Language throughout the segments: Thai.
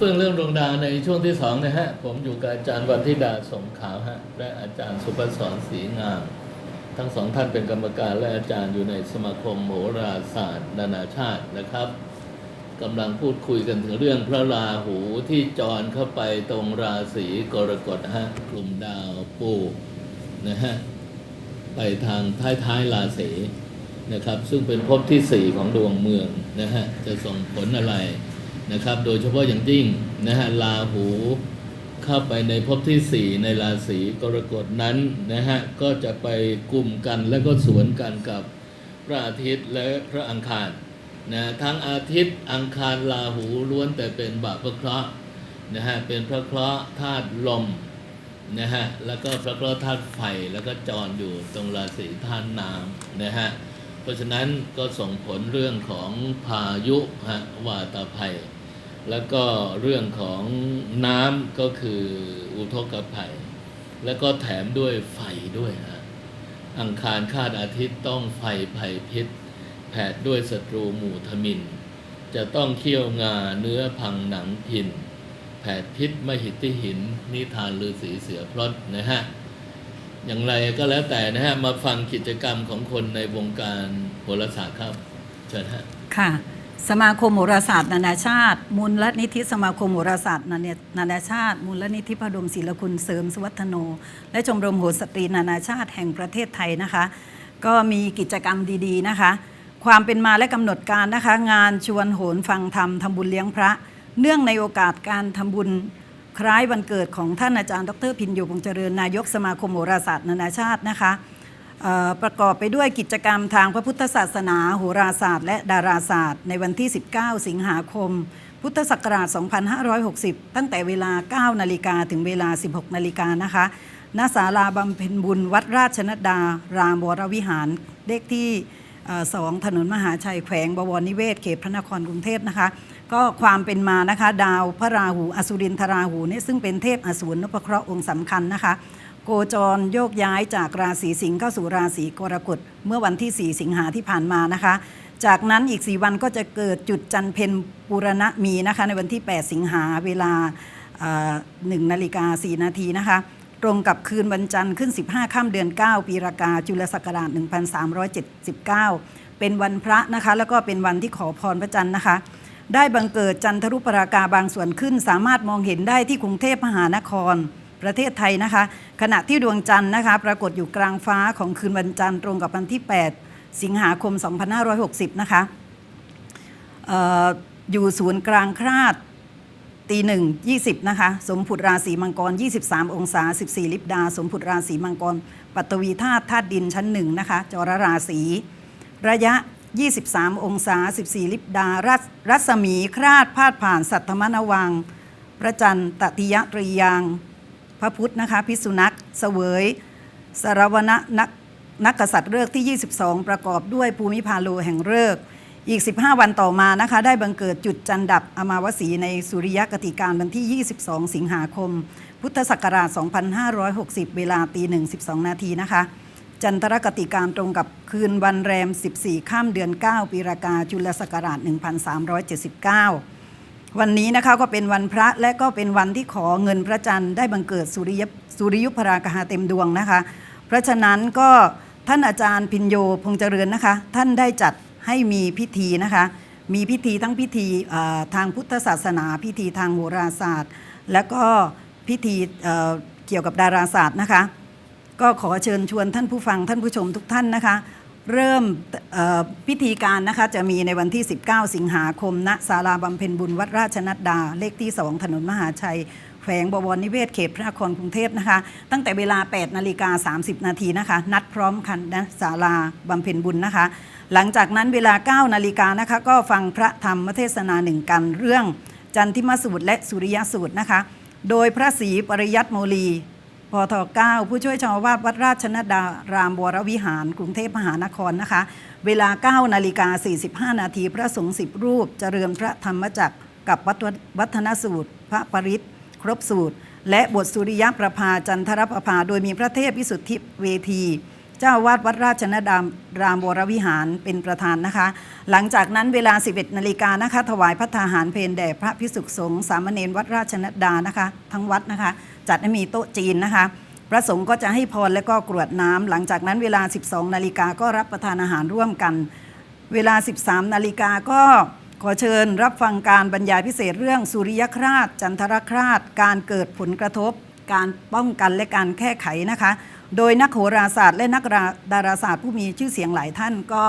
เฟื่องเรื่องดวงดาวในช่วงที่สองนะฮะ ผมอยู่กับอาจารย์วันธิดาสมขาวฮะ และอาจารย์สุพศรศรีงาม ทั้งสองท่านเป็นกรรมการและอาจารย์อยู่ในสมาคมโหราศาสตร์ นานาชาตินะครับกำลังพูดคุยกันถึงเรื่องพระราหูที่จรเข้าไปตรงราศีกรกฎฮะกลุ่มดาวปูนะฮะไปทางท้ายๆราศีนะครับ ซึ่งเป็นภพที่สี่ของดวงเมืองนะฮะจะส่งผลอะไร นะครับ โดยเฉพาะอย่างยิ่งนะฮะราหูเข้าไปในภพที่สี่ในราศีกรกฎนั้นนะฮะก็จะไปกลุ่มกันและก็สวนกันกับพระอาทิตย์และพระอังคารนะทั้งอาทิตย์อังคารราหูล้วนแต่เป็นบาปพระเคราะห์นะฮะเป็นพระเคราะห์ธาตุลมนะฮะแล้วก็พระเคราะห์ธาตุไฟแล้วก็จรอยู่ตรงราศีธาตุน้ำนะฮะเพราะฉะนั้นก็ส่งผลเรื่องของพายุฮะวาตภัย แล้วก็เรื่องของน้ำก็คืออุทกภัย แล้วก็แถมด้วยไฟด้วยฮะอังคารคาดอาทิตย์ต้องไฟภัยพิษ แผดด้วยศัตรูหมู่ทมิน จะต้องเคี่ยวงาเนื้อพังหนังพิน แผดพิษมหิทธิหิน นิทานลือสีเสือพลดนะฮะ อย่างไรก็แล้วแต่นะฮะ มาฟังกิจกรรมของคนในวงการโหราศาสตร์ครับ เชิญฮะ ค่ะ สมาคมโหราศาสตร์นานาชาติ มูลลนิธิสมาคมโหราศาสตร์นานาชาติ มูลลนิธิพระดมศิลคุณเสริมสวัฒโน และชมรมโหรสตรีนานาชาติแห่งประเทศไทยนะคะ ก็มีกิจกรรมดีๆนะคะ ความเป็นมาและกำหนดการนะคะ งานชวนโหนฟังธรรมทำบุญเลี้ยงพระ เนื่องในโอกาสการทำบุญคล้ายวันเกิดของท่านอาจารย์ ดรพินโยพงเจริญนายกสมาคมโหราศาสตร์นานาชาตินะคะ ประกอบไปด้วยกิจกรรมทางพระพุทธศาสนาโหราศาสตร์ และดาราศาสตร์ ในวันที่ 19 สิงหาคม พุทธศักราช 2560 ตั้งแต่เวลา 9 นาฬิกาถึงเวลา 16 นาฬิกานะคะณศาลาบำเพ็ญบุญวัดราชนดดารามวรวิหารเลขที่สองถนนมหาชัยแขวงบวรนิเวศเขตพระนครกรุงเทพนะคะ ก็ความเป็นมานะคะ ดาวพระราหูอสุรินทราหูเนี่ยซึ่งเป็นเทพอสูรนพเคราะห์องค์สำคัญนะคะ โจรโยกย้ายจากราศีสิงห์เข้าสู่ราศีกรกฎเมื่อวันที่ 4 สิงหาที่ผ่านมานะคะ จากนั้นอีก 4 วันก็จะเกิดจุดจันเพนปุรณะมีนะคะในวันที่ 8 สิงหาเวลาหนึ่งนาฬิกา4นาทีนะคะตรงกับคืนวันจันทร์ขึ้น 15ค่ำเดือน 9 ปีรากาจุลศักราช 1379 เป็นวันพระนะคะ แล้วก็เป็นวันที่ขอพรพระจันทร์นะคะ ได้บังเกิดจันทรุปรากาบางส่วนขึ้น สามารถมองเห็นได้ที่กรุงเทพมหานคร ประเทศไทยนะคะ ขณะที่ดวงจันทร์นะคะ ปรากฏอยู่กลางฟ้าของคืนวันจันทร์ตรงกับวันที่ 8 สิงหาคม 2560 นะคะอออยู่ศูนย์กลางคราดตีหนึ่งยี่สิบนะคะ สมผุดราศีมังกร 23 องศา 14 ลิบดา สมผุดราศีมังกร ปัตตวีธาตุธาตุดินชั้นหนึ่งนะคะ จรราศี ระยะ 23 องศา 14 ลิบดา รัศรัศมีคราดพาดผ่านสัตธมนวัง พระจันทร์ตติยตรียาง พระพุทธนะคะพิสุนักเสวยสารวณะนักนักกษัตริย์เลิกที่ 22 ประกอบด้วยภูมิพาโลแห่งเลิกอีก 15 วันต่อมานะคะ ได้บังเกิดจุดจันดับอมาวสีในสุริยกติการวันที่ 22 สิงหาคม พุทธศักราช 2560 เวลาตี1 12 นาทีนะคะ จันทรกติการตรงกับคืนวันแรม 14 ข้ามเดือน 9 ปีรากาจุลศักราช 1379 วันนี้นะคะก็เป็นวันพระและก็เป็นวันที่ขอเงินพระจันทร์ได้บังเกิดสุริยสุริยุปรากาเต็มดวงนะคะ เพราะฉะนั้นก็ท่านอาจารย์พินโยพงเจริญนะคะ ท่านได้จัดให้มีพิธีนะคะ มีพิธีทั้งพิธีทางพุทธศาสนา พิธีทางโหราศาสตร์ และก็พิธีเกี่ยวกับดาราศาสตร์นะคะ ก็ขอเชิญชวนท่านผู้ฟังท่านผู้ชมทุกท่านนะคะ เริ่มพิธีการนะคะจะมีในวันที่ 19 สิงหาคม ณศาลาบำเพ็ญบุญวัดราชนัดดา เลขที่ 2 ถนนมหาชัย แขวงบวรนิเวศเขตพระนครกรุงเทพนะคะ ตั้งแต่เวลา 8 นาฬิกา 30 นาทีนะคะ นัดพร้อมกันนะศาลาบำเพ็ญบุญนะคะ หลังจากนั้นเวลา 9 นาฬิกานะคะก็ฟังพระธรรมเทศนาหนึ่งกันเรื่องจันทิมสูตรและสุริยสูตรนะคะ โดยพระศรีปริยัตโมลี พท9ผู้ช่วยเจ้าอาวาสวัดราชนดารามวรวิหาร กรุงเทพมหานครนะคะ เวลา9นาฬิกา45 นาทีพระสงฆ์สิบรูปจเจริญพระธรรมจักรกับวัดวัฒนสูตร พระปริตครบสูตร และบทสุริยประภาจันทรประภา โดยมีพระเทพวิสุทธิเวที เจ้าวาดวัดราชนดามรามวรวิหารเป็นประธานนะคะ หลังจากนั้นเวลา 11นาฬิกานะคะ ถวายพัฒหารเพลแด่พระพิสุขสงฆ์สามเณรวัดราชนดานะคะ ทั้งวัดนะคะ จัดให้มีโต๊ะจีนนะคะพระสงฆ์ก็จะให้พรและก็กรวดน้ำหลังจากนั้นเวลา 12 นาฬิกาก็รับประทานอาหารร่วมกัน เวลา 13 นาฬิกาก็ขอเชิญรับฟังการบรรยายพิเศษเรื่องสุริยคราสจันทรคราสการเกิดผลกระทบ การป้องกันและการแก้ไขนะคะ โดยนักโหราศาสตร์ และนักดาราศาสตร์ผู้มีชื่อเสียงหลายท่านก็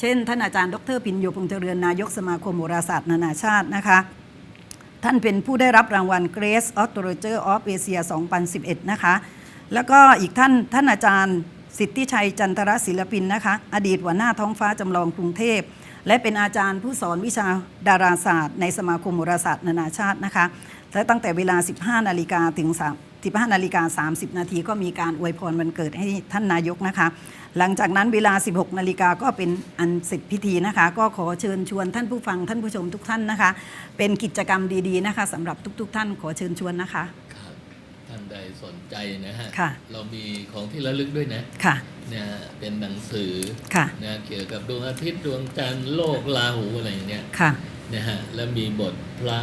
เช่น ท่านอาจารย์ดรพินโยพงษ์เจริญนายกสมาคมโหราศาสตร์นานาชาตินะคะ ท่านเป็นผู้ได้รับรางวัล Grace Astrologer of Asia 2011 นะคะ แล้วก็อีกท่านท่านอาจารย์สิทธิชัยจันทรศิลปินนะคะ อดีตหัวหน้าท้องฟ้าจำลองกรุงเทพ และเป็นอาจารย์ผู้สอนวิชาดาราศาสตร์ ในสมาคมโหราศาสตร์นานาชาตินะคะและตั้งแต่เวลา 15 นาฬิกาถึง3 15นาฬิกา30 นาทีก็มีการอวยพรวันเกิดให้ท่านนายกนะคะ หลังจากนั้นเวลา 16 นาฬิกาก็เป็นอันเสร็จพิธีนะคะ ก็ขอเชิญชวนท่านผู้ฟังท่านผู้ชมทุกท่านนะคะ เป็นกิจกรรมดีๆนะคะสำหรับทุก ๆ ท่านขอเชิญชวนนะคะครับท่านใดสนใจนะฮะค่ะเรามีของที่ระลึกด้วยนะค่ะ เนี่ยเป็นหนังสือค่ะ นะเกี่ยวกับดวงอาทิตย์ดวงจันทร์โลกราหูอะไรอย่างเนี้ยค่ะ นะฮะแล้วมีบทพระ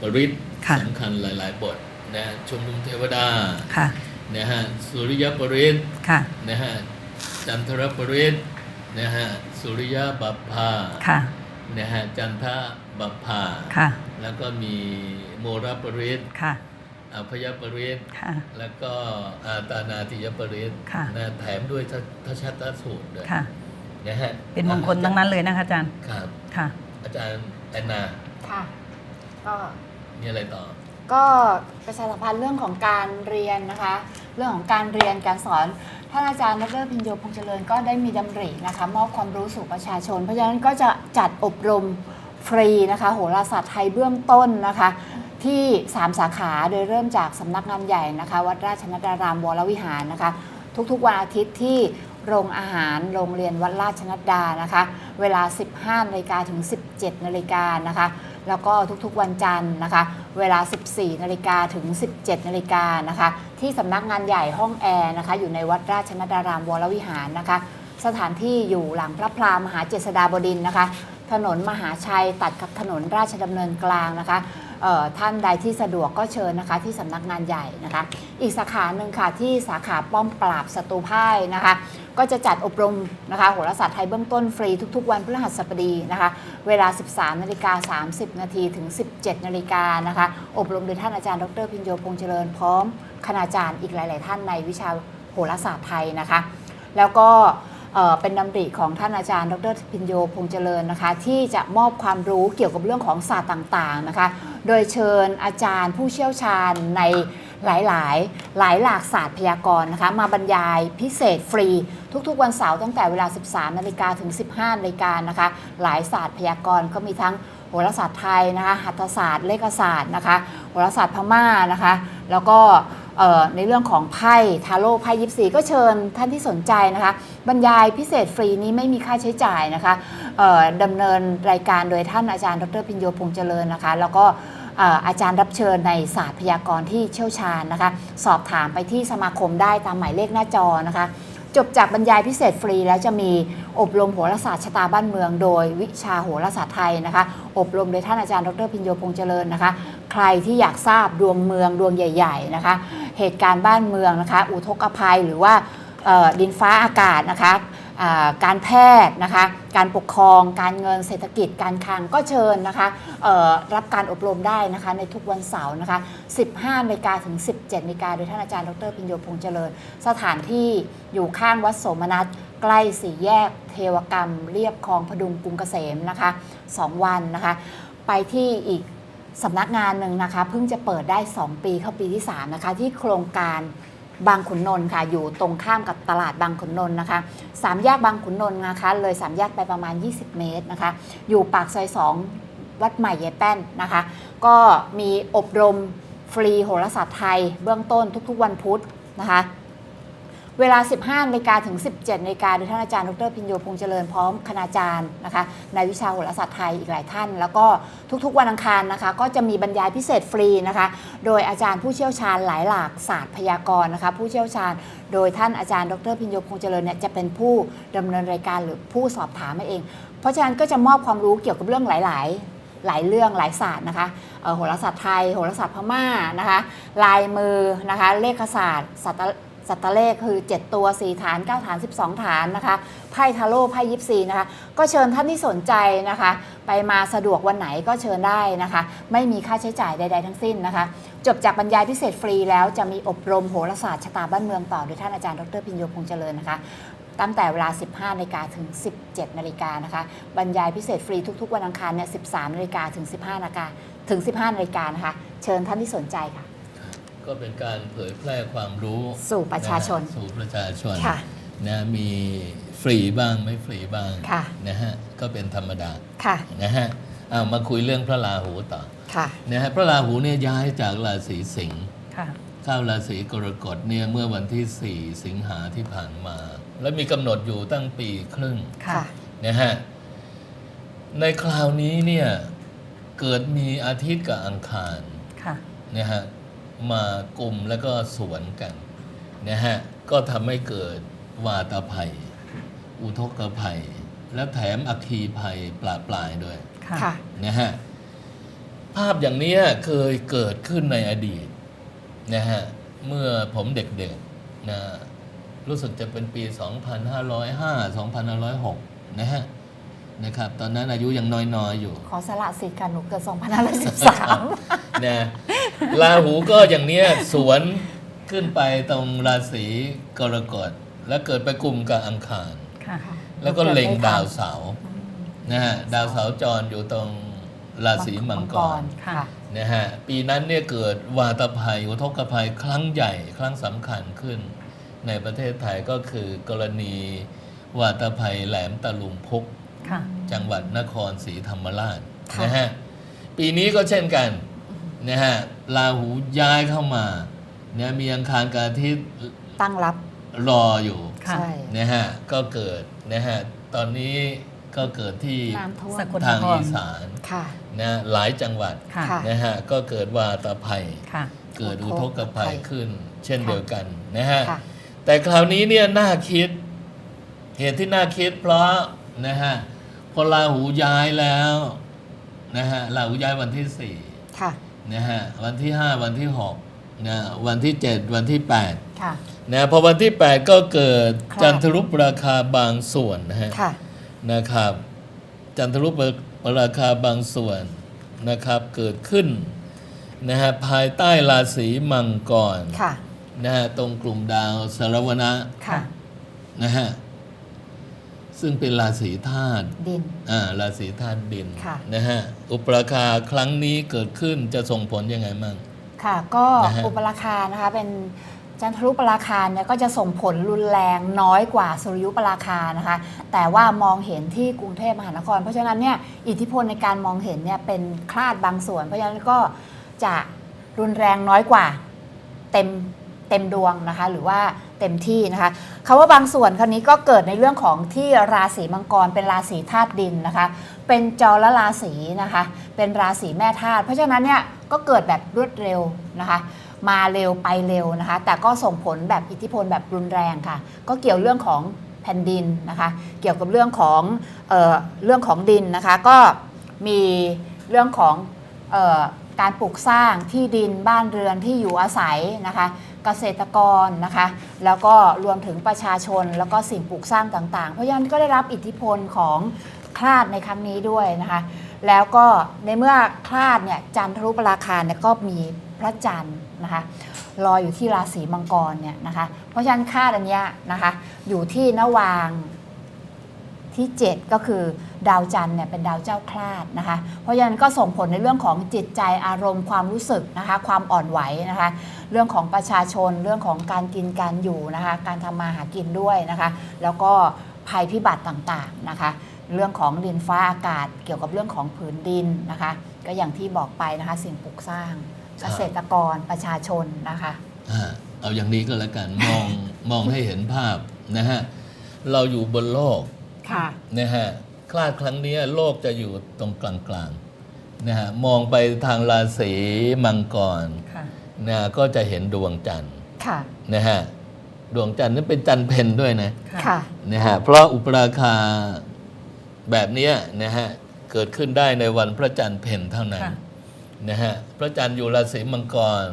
ปริศค่ะ สำคัญหลาย ๆ บท นะชุมนุมเทวดาค่ะนะฮะสุริยปริศค่ะนะฮะจันทรปริศนะฮะสุริยบัพพาค่ะนะฮะจันทบัพพาค่ะแล้วก็มีโมรปริศค่ะอภยปริศค่ะแล้วก็อาตานาติยปริศค่ะนะแถมด้วยททชัตตสูตรด้วยค่ะนะฮะเป็นมงคลทั้งนั้นเลยนะคะอาจารย์ครับค่ะ อาจารย์แอนนาค่ะก็มีอะไรต่อ ก็ประชาสัมพันธ์เรื่องของการเรียนนะคะ เรื่องของการเรียนการสอนท่านอาจารย์ดรพิญโยพงษ์เจริญก็ได้มีดำรินะคะมอบความรู้สู่ประชาชน เพราะฉะนั้นก็จะจัดอบรมฟรีนะคะโหราศาสตร์ไทยเบื้องต้นนะคะที่ 3 สาขาโดยเริ่มจากสำนักงานใหญ่นะคะ วัดราชนัดารามวรวิหารนะคะ ทุกๆวันอาทิตย์ที่โรงอาหารโรงเรียนวัดราชนัดดานะคะ เวลา 15นาฬิกาถึง 17นาฬิกานะคะ แล้วก็ทุกๆวันจันทร์นะคะ เวลา 14 นาฬิกาถึง 17 นาฬิกานะคะ ที่สำนักงานใหญ่ห้องแอร์นะคะ อยู่ในวัดราชนดารามวรวิหารนะคะ สถานที่อยู่หลังพระพรามหาเจษฎาบดินนะคะ ถนนมหาชัยตัดกับถนนราชดำเนินกลางนะคะท่านใดที่สะดวกก็เชิญนะคะที่สำนักงานใหญ่นะคะ อีกสาขาหนึ่งค่ะที่สาขาป้อมปราบศัตรูพ่ายนะคะ ก็จะจัดอบรมนะคะโหราศาสตร์ไทยเบื้องต้นฟรีทุก ๆ วันพฤหัสบดีนะคะเวลา 13นาฬิกา30 นาทีถึง 17นาฬิกานะคะอบรมโดยท่านอาจารย์ดรพิญโยพงษ์เจริญพร้อมคณาจารย์อีกหลาย ๆ ท่านในวิชาโหราศาสตร์ไทยนะคะ แล้วก็เป็นดำริของท่านอาจารย์ ดรพิญโยพงษ์เจริญนะคะ ที่จะมอบความรู้เกี่ยวกับเรื่องของศาสตร์ต่าง ๆ นะคะ โดยเชิญอาจารย์ผู้เชี่ยวชาญใน หลายๆหลายหลากศาสตร์พยากรณ์นะคะ มาบรรยายพิเศษฟรี ทุกๆ วันเสาร์ตั้งแต่เวลา 13นาฬิกาถึง 15นาฬิกานะคะ หลายศาสตร์พยากรณ์ก็มีทั้งโหราศาสตร์ไทยนะคะหัตถศาสตร์เลขศาสตร์นะคะโหราศาสตร์พม่านะคะ แล้วก็ในเรื่องของไพ่ทาโร่ไพ่ยิปซีก็เชิญท่านที่สนใจนะคะ บรรยายพิเศษฟรีนี้ไม่มีค่าใช้จ่ายนะคะดำเนินรายการโดยท่านอาจารย์ดรพิญโยพงษ์เจริญนะคะ แล้วก็ อาจารย์รับเชิญในศาสตร์พยากรณ์ที่เชี่ยวชาญนะคะ สอบถามไปที่สมาคมได้ตามหมายเลขหน้าจอนะคะ จบจากบรรยายพิเศษฟรีแล้วจะมีอบรมโหราศาสตร์ชะตาบ้านเมือง โดยวิชาโหราศาสตร์ไทยนะคะ อบรมโดยท่านอาจารย์ดรพิญโยพงษ์เจริญนะคะ ใครที่อยากทราบดวงเมืองดวงใหญ่ ๆนะคะ เหตุการณ์บ้านเมืองนะคะ อุทกภัยหรือว่าดินฟ้าอากาศนะคะ การแพทย์นะคะ การปกครอง การเงินเศรษฐกิจการคลังก็เชิญนะคะรับการอบรมได้นะคะในทุกวันเสาร์นะคะ 15นาฬิกาถึง 17นาฬิกาโดยท่านอาจารย์ดรพิญโยพงษ์เจริญ สถานที่อยู่ข้างวัดโสมนัสใกล้สี่แยกเทวกรรม เรียบคลองพดุงกรุงเกษมนะคะสองวันนะคะ ไปที่อีกสำนักงานหนึ่งนะคะเพิ่งจะเปิดได้ 2 ปีเข้าปีที่ 3 นะคะ ที่โครงการ บางขุนนนท์ค่ะ อยู่ตรงข้ามกับตลาดบางขุนนนท์นะคะสามแยกบางขุนนนท์นะคะ เลยสามแยกไปประมาณ 20 เมตรนะคะ อยู่ปากซอย 2 วัดใหม่ยายแป้นนะคะ ก็มีอบรมฟรีโหราศาสตร์ไทยเบื้องต้นทุกๆวันพุธนะคะ เวลา 15นาฬิกาถึง 17นาฬิกาโดยท่านอาจารย์ดรพิญโยพงษ์เจริญพร้อมคณาจารย์นะคะในวิชาโหราศาสตร์ไทยอีกหลายท่าน แล้วก็ทุกๆวันอังคารนะคะ ก็จะมีบรรยายพิเศษฟรีนะคะ โดยอาจารย์ผู้เชี่ยวชาญหลายหลากศาสตร์พยากรณ์นะคะ ผู้เชี่ยวชาญ โดยท่านอาจารย์ดรพิญโยพงษ์เจริญเนี่ยจะเป็นผู้ดำเนินรายการหรือผู้สอบถามมาเอง เพราะฉะนั้นก็จะมอบความรู้เกี่ยวกับเรื่องหลาย ๆ หลายเรื่องหลายศาสตร์นะคะโหราศาสตร์ไทยโหราศาสตร์พม่านะคะ ลายมือนะคะเลขศาสตร์ สัตว์เลขคือ 7 ตัว 4 ฐาน 9 ฐาน 12 ฐานนะคะ ไพ่ทาโร่ไพ่ยิปซีนะคะ ก็เชิญท่านที่สนใจนะคะ ไปมาสะดวกวันไหนก็เชิญได้นะคะ ไม่มีค่าใช้จ่ายใด ๆ ทั้งสิ้นนะคะ จบจากบรรยายพิเศษฟรีแล้วจะมีอบรมโหราศาสตร์ชะตาบ้านเมืองต่อโดยท่านอาจารย์ดรพิญโยพงษ์เจริญนะคะตั้งแต่เวลา 15นาฬิกาถึง 17นาฬิกานะคะ บรรยายพิเศษฟรีทุก ๆ วันอังคารเนี่ย 13นาฬิกาถึง 15นาฬิกาถึง 15นาฬิกานะคะ เชิญท่านที่สนใจค่ะ ก็เป็นการเผยแพร่ความรู้สู่ประชาชนฮสู่ประชาชนค่ะนะมีฟรีบ้างไม่ฟรีบ้างค่ะนะฮะก็เป็นธรรมดาค่ะนะฮะอ้าวมาคุยเรื่องพระราหูต่อค่ะนะฮะพระราหูเนี่ยย้ายจากราศีสิงห์ค่ะเข้าราศีกรกฎเนี่ยเมื่อวันที่ 4 สิงหาที่ผ่านมา แล้วมีกำหนดอยู่ตั้งปีครึ่งค่ะนะฮะในคราวนี้เนี่ยเกิดมีอาทิตย์กับอังคารค่ะนะฮะ มากลุ่มแล้วก็สวนกันนะฮะก็ทำให้เกิดวาตภัย อุทกภัย และแถมอัคคีภัยปลาปลายด้วยค่ะค่ะนะฮะภาพอย่างเนี้ยเคยเกิดขึ้นในอดีตนะฮะเมื่อผมเด็กๆนะรู้สึกจะเป็นปี 2505 2506 นะฮะ นะครับ ตอนนั้นอายุยังน้อยๆอยู่ ขอสละสิทธิ์ค่ะหนูเกิด2513 นะราหูก็อย่างเนี้ยสวนขึ้นไปตรงราศีกรกฎแล้วเกิดไปกลุ่มกับอังคาร ค่ะแล้วก็เล็งเกิดไม่ทันดาวเสาร์นะฮะดาวเสาร์จรอยู่ตรงราศีมังกรค่ะ นะฮะปีนั้นเนี่ยเกิดวาตภัยอุทกภัยครั้งใหญ่ครั้งสำคัญขึ้น ในประเทศไทยก็คือกรณีวาตภัยแหลมตะลุมพุกค่ะ จังหวัดนครศรีธรรมราชค่ะนะฮะปีนี้ก็เช่นกันนะฮะราหูย้ายเข้ามาเนี่ยมีอังคารกับอาทิตย์ตั้งรับรออยู่ค่ะใช่นะฮะก็เกิดนะฮะตอนนี้ก็เกิดที่น้ำท่วมสกลทางอีสานค่ะนะหลายจังหวัดค่ะค่ะนะฮะก็เกิดวาตภัยค่ะเกิดอุทกภัยอุทกภัยขึ้น เช่นค่ะเดียวกันนะฮะค่ะแต่คราวนี้เนี่ยน่าคิด เหตุที่น่าคิดเพราะนะฮะ พอราหูย้ายแล้วนะฮะราหูย้ายวันที่สี่ค่ะ นะฮะวันที่ห้าวันที่หกนะวันที่เจ็ดวันที่แปดค่ะ นะพอวันที่แปดก็เกิดครับจันทรุปราคาบางส่วนนะฮะ ค่ะ นะครับจันทรุปราคาบางส่วนนะครับเกิดขึ้นนะฮะภายใต้ราศีมังกรค่ะ นะฮะตรงกลุ่มดาวสารวนะค่ะ นะฮะ ซึ่งเป็นราศีธาตุดินอ่าราศีธาตุดินค่ะนะฮะอุปราคาครั้งนี้เกิดขึ้นจะส่งผลยังไงมั่งค่ะก็นะฮะอุปราคานะคะเป็นจันทรุปราคาเนี่ยก็จะส่งผลรุนแรงน้อยกว่าสุริยุปราคานะคะ แต่ว่ามองเห็นที่กรุงเทพมหานคร เพราะฉะนั้นเนี่ยอิทธิพลในการมองเห็นเนี่ยเป็นคลาดบางส่วน เพราะฉะนั้นก็จะรุนแรงน้อยกว่า เต็มเต็มดวงนะคะ หรือว่าเต็มที่นะคะคำว่าบางส่วนคราวนี้ก็เกิดในเรื่องของที่ราศีมังกรเป็นราศีธาตุดินนะคะ เป็นจรราศีนะคะ เป็นราศีแม่ธาตุเพราะฉะนั้นเนี่ยก็เกิดแบบรวดเร็วนะคะมาเร็วไปเร็วนะคะ แต่ก็ส่งผลแบบอิทธิพลแบบรุนแรงค่ะ ก็เกี่ยวเรื่องของแผ่นดินนะคะ เกี่ยวกับเรื่องของเออเรื่องของดินนะคะ ก็มีเรื่องของออการปลูกสร้างที่ดินบ้านเรือนที่อยู่อาศัยนะคะ เกษตรกรนะคะ แล้วก็รวมถึงประชาชนแล้วก็สิ่งปลูกสร้างต่างๆ เพราะฉะนั้นก็ได้รับอิทธิพลของคลาดในครั้งนี้ด้วยนะคะ แล้วก็ในเมื่อคลาดเนี่ยจันทรุปราคาเนี่ยก็มีพระจันทร์นะคะลอยอยู่ที่ราศีมังกรเนี่ยนะคะ เพราะฉะนั้นคาดอันเนี้ยนะคะอยู่ที่นวางที่ 7 ก็คือ ดาวจันทร์เนี่ยเป็นดาวเจ้าคลาดนะคะ เพราะฉะนั้นก็ส่งผลในเรื่องของจิตใจอารมณ์ความรู้สึกนะคะความอ่อนไหวนะคะ เรื่องของประชาชนเรื่องของการกินการอยู่นะคะ การทำมาหากินด้วยนะคะ แล้วก็ภัยพิบัติต่างๆนะคะเรื่องของดินฟ้าอากาศเกี่ยวกับเรื่องของผืนดินนะคะ ก็อย่างที่บอกไปนะคะสิ่งปลูกสร้างครับเกษตรกรประชาชนนะคะอ่าเอาอย่างนี้ก็แล้วกันมองมองให้เห็นภาพนะฮะเราอยู่บนโลกค่ะนะฮะ คลาดครั้งนี้โลกจะอยู่ตรงกลางๆนะฮะมองไปทางราศีมังกรค่ะนะก็จะเห็นดวงจันทร์ค่ะนะฮะดวงจันทร์นั้นเป็นจันทร์เพนด้วยนะค่ะนะฮะเพราะอุปราคาแบบเนี้ยนะฮะเกิดขึ้นได้ในวันพระจันทร์เพนเท่านั้นค่ะนะฮะพระจันทร์อยู่ราศีมังกร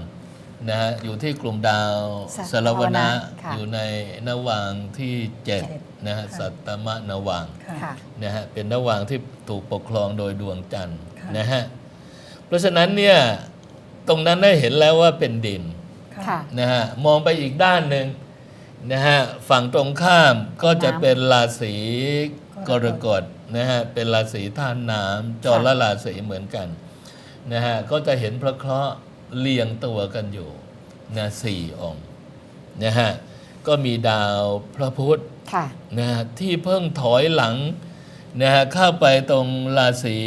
นะฮะอยู่ที่กลุ่มดาวสะสารวนะค่ะอยู่ในนวางที่เจ็ดเจ็ด นะฮะค่ะสัตตมะนวาง ค่ะค่ะนะฮะเป็นนวางที่ถูกปกครองโดยดวงจันทร์ค่ะ นะฮะเพราะฉะนั้นเนี่ยตรงนั้นได้เห็นแล้วว่าเป็นดินค่ะ นะฮะมองไปอีกด้านหนึ่งนะฮะฝั่งตรงข้ามก็จะน้ำเป็นราศีกกรรกกฎนะฮะเป็นราศีธาตุน้ำจรราศีเหมือนกันนะฮะก็จะเห็นพระเคราะห์ เรียงตัวกันอยู่นะสี่องค์นะฮะก็มีดาวพระพุธค่ะนะฮะที่เพิ่งถอยหลังนะฮะเข้าไปตรงราศี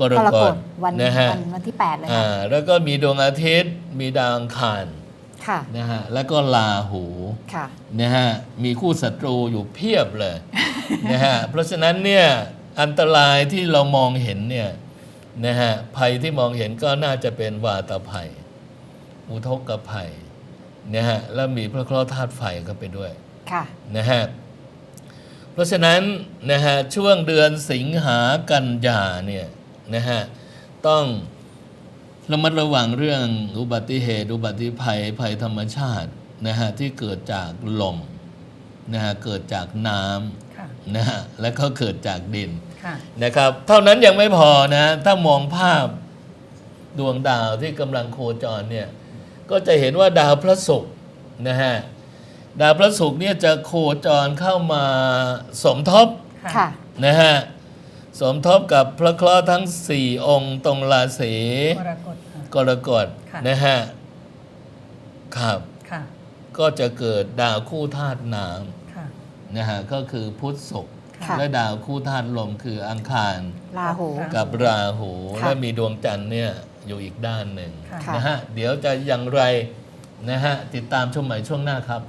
กรกรกกฎฎวันนะฮะวันวันที่ 8 เลยอ่าค่ะแล้วก็มีดวงอาทิตย์ มีดาวอังคารค่ะนะฮะแล้วก็ลาหูค่ะนะฮะมีคู่ศัตรูอยู่เพียบเลยนะฮะเพราะฉะนั้นเนี่ยอันตรายที่เรามองเห็นเนี่ย นะฮะภัยที่มองเห็นก็น่าจะเป็นวาตภัย อุทกภัยนะฮะแล้วมีพระเคราะห์ธาตุไฟเข้าไปด้วยค่ะนะฮะเพราะฉะนั้นนะฮะช่วงเดือนสิงหากันยาเนี่ยนะฮะต้องระมัดระวังเรื่องอุบัติเหตุ อุบัติภัยภัยธรรมชาตินะฮะที่เกิดจากลมนะฮะเกิดจากน้ค่ะำนะฮะแล้วก็เกิดจากดินค่ะ นะครับ เท่านั้นยังไม่พอนะ ถ้ามองภาพดวงดาวที่กำลังโคจรเนี่ย ก็จะเห็นว่าดาวพระศุกร์นะฮะ ดาวพระศุกร์เนี่ยจะโคจรเข้ามาสมทบค่ะนะฮะ สมทบกับพระเคราะห์ทั้งสี่องค์ตรงราศีกรกฎค่ะกรกฎค่ะนะฮะ ครับค่ะก็จะเกิดดาวคู่ธาตุน้ค่ะำนะฮะ ก็คือพุธศุกร์ค่ะ และดาวคู่ธาตุลมคืออังคารลาหูค่ะกับราหูค่ะและมีดวงจันทร์เนี่ยอยู่อีกด้านหนึ่งค่ะค่ะ นะฮะเดี๋ยวจะอย่างไรนะฮะติดตามชมใหม่ช่วงหน้าครับ